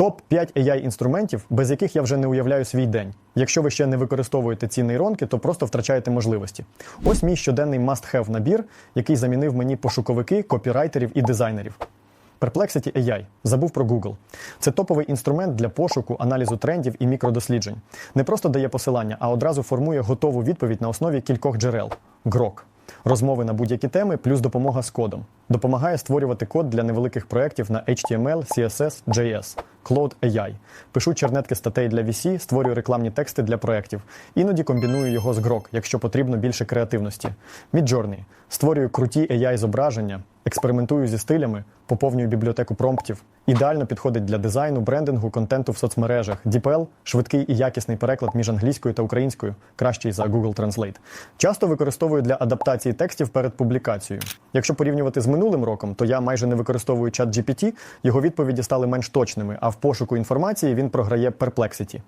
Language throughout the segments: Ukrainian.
Топ 5 AI інструментів, без яких я вже не уявляю свій день. Якщо ви ще не використовуєте ці нейронки, то просто втрачаєте можливості. Ось мій щоденний must-have набір, який замінив мені пошуковики, копірайтерів і дизайнерів. Perplexity AI. Забув про Google. Це топовий інструмент для пошуку, аналізу трендів і мікродосліджень. Не просто дає посилання, а одразу формує готову відповідь на основі кількох джерел. Грок. Розмови на будь-які теми, плюс допомога з кодом. Допомагає створювати код для невеликих проєктів на HTML, CSS, JS. Cloud AI. Пишу чернетки статей для VC, створюю рекламні тексти для проєктів. Іноді комбіную його з Grok, якщо потрібно більше креативності. Midjourney. Створюю круті AI зображення, експериментую зі стилями, поповнюю бібліотеку промптів. Ідеально підходить для дизайну, брендингу, контенту в соцмережах. DeepL – швидкий і якісний переклад між англійською та українською, кращий за Google Translate. Часто використовую для адаптації текстів перед публікацією. Якщо порівнювати з минулим роком, то я майже не використовую чат GPT, його відповіді стали менш точними, а в пошуку інформації він програє Perplexity.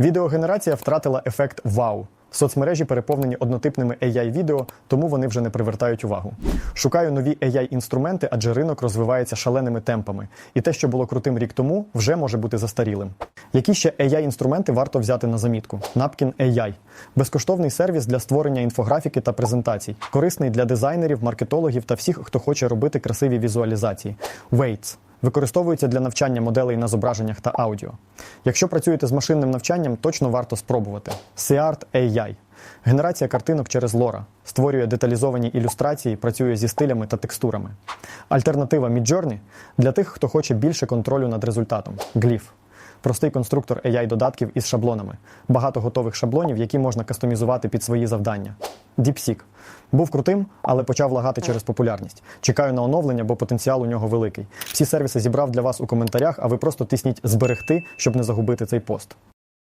Відеогенерація втратила ефект вау. Соцмережі переповнені однотипними AI-відео, тому вони вже не привертають увагу. Шукаю нові AI-інструменти, адже ринок розвивається шаленими темпами, і те, що було крутим рік тому, вже може бути застарілим. Які ще AI-інструменти варто взяти на замітку? Napkin AI – безкоштовний сервіс для створення інфографіки та презентацій, корисний для дизайнерів, маркетологів та всіх, хто хоче робити красиві візуалізації. Weights – Використовується для навчання моделей на зображеннях та аудіо. Якщо працюєте з машинним навчанням, точно варто спробувати. Seart AI – генерація картинок через лора, створює деталізовані ілюстрації, працює зі стилями та текстурами. Альтернатива Midjourney – для тих, хто хоче більше контролю над результатом. Glyph – простий конструктор AI-додатків із шаблонами. Багато готових шаблонів, які можна кастомізувати під свої завдання. DeepSeek – був крутим, але почав лагати через популярність. Чекаю на оновлення, бо потенціал у нього великий. Всі сервіси зібрав для вас у коментарях, а ви просто тисніть зберегти, щоб не загубити цей пост.